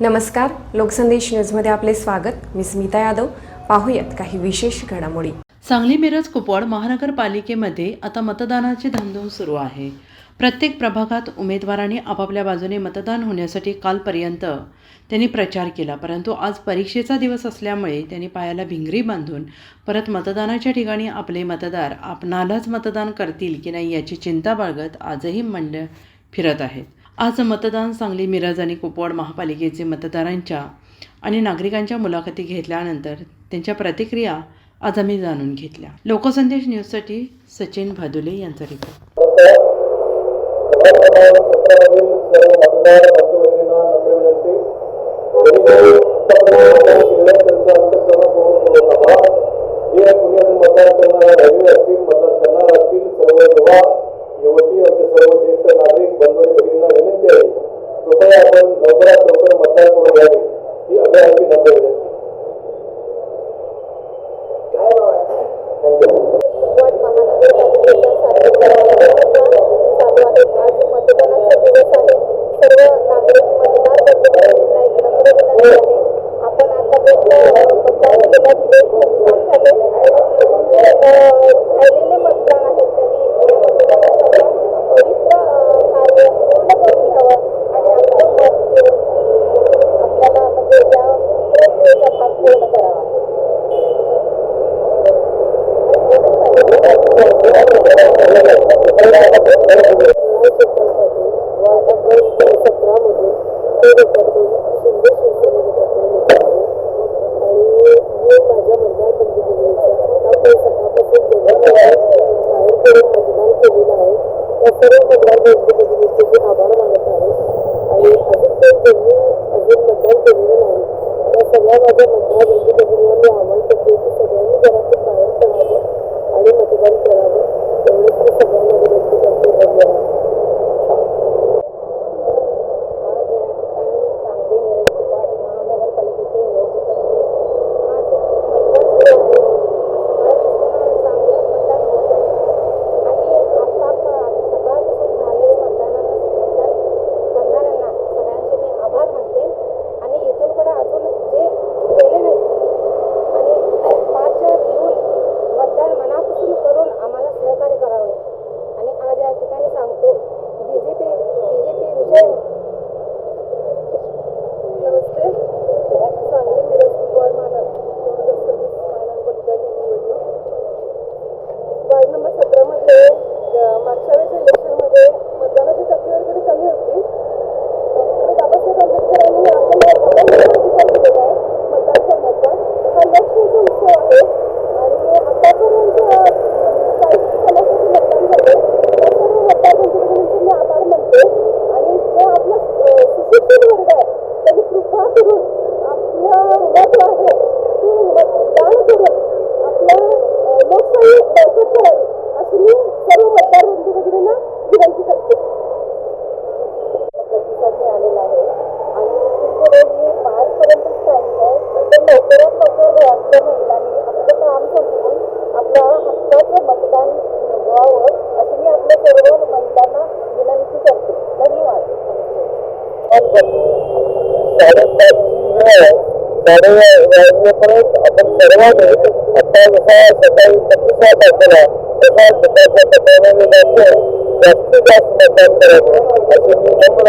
नमस्कार लोकसंदेश न्यूजमध्ये आपले स्वागत. मी स्मिता यादव. पाहूयात काही विशेष घडामोडी. सांगली मिरज कुपवाड महानगरपालिकेमध्ये आता मतदानाची धामधूम सुरू आहे. प्रत्येक प्रभागात उमेदवारांनी आपापल्या बाजूने मतदान होण्यासाठी कालपर्यंत त्यांनी प्रचार केला परंतु आज परीक्षेचा दिवस असल्यामुळे त्यांनी पायाला भिंगरी बांधून परत मतदानाच्या ठिकाणी आपले मतदार आपणालाच मतदान करतील की नाही याची चिंता बाळगत आजही मंड फिरत आहेत. आज मतदान सांगली मिरज आणि कुपवाड महापालिकेचे मतदारांच्या आणि नागरिकांच्या मुलाखती घेतल्यानंतर त्यांच्या प्रतिक्रिया आज आम्ही जाणून घेतल्या. लोकसंदेश न्यूजसाठी सचिन भादुले यांचा रिपोर्ट सर्व युवती आमचे सर्व ज्येष्ठ नागरिक बंधू आणि भगिनींना विनंती आहे कृपया आपण लवकरात लवकर मतदान करून घ्यावे. ही अभ्यासाची नम्र विनंती. थँक्यू वाट महानगरपालिकेच्या सार्वजनिक चालू आहे आज मतदानाचा दिवस आहे सर्व नागरिक मतदार बंधूंना एक नम्र विनंती आहे आपण आतापर्यंत मतदान केलं ते खूप छान झाले जे राहिलेले मतदान आहेत त्यांनी या मतदानाचा पवित्र अ, कार्य पूर्ण करून घ्यावं आणि आपलं मत देऊन आपल्याला म्हणजे या प्रक्रियेचा भाग पूर्ण करावा सतरामध्ये ते गटातून शिंदे शिवसेने गटातून आणि मी माझ्या मतदार बंधूभगिनीचा आतापर्यंत सकाळपासून बाहेर पडून मतदान केलेलं आहे त्या सर्व मतदार बंधूभगिनीचे मी आभार मानत आहे आणि अजून ते ज्यांनी अजून मतदान केलेलं नाही त्या सगळ्या माझ्या मतदार बंधूभगिनींना मी आम्हाला करते की सगळ्यांनी घरात हक्काचं मतदान निभवावं अशी मी आपल्या सर्व महिलांना विनंती करते धन्यवाद साडेपाचची वेळ आहे. साडे वाजल्यापर्यंत आपण सर्वांनी आता जसा सकाळी प्रतिसाद दाखवला तसा सकाळच्या पत्राने जास्तीत जास्त मतदान करायचं असे मी नम्र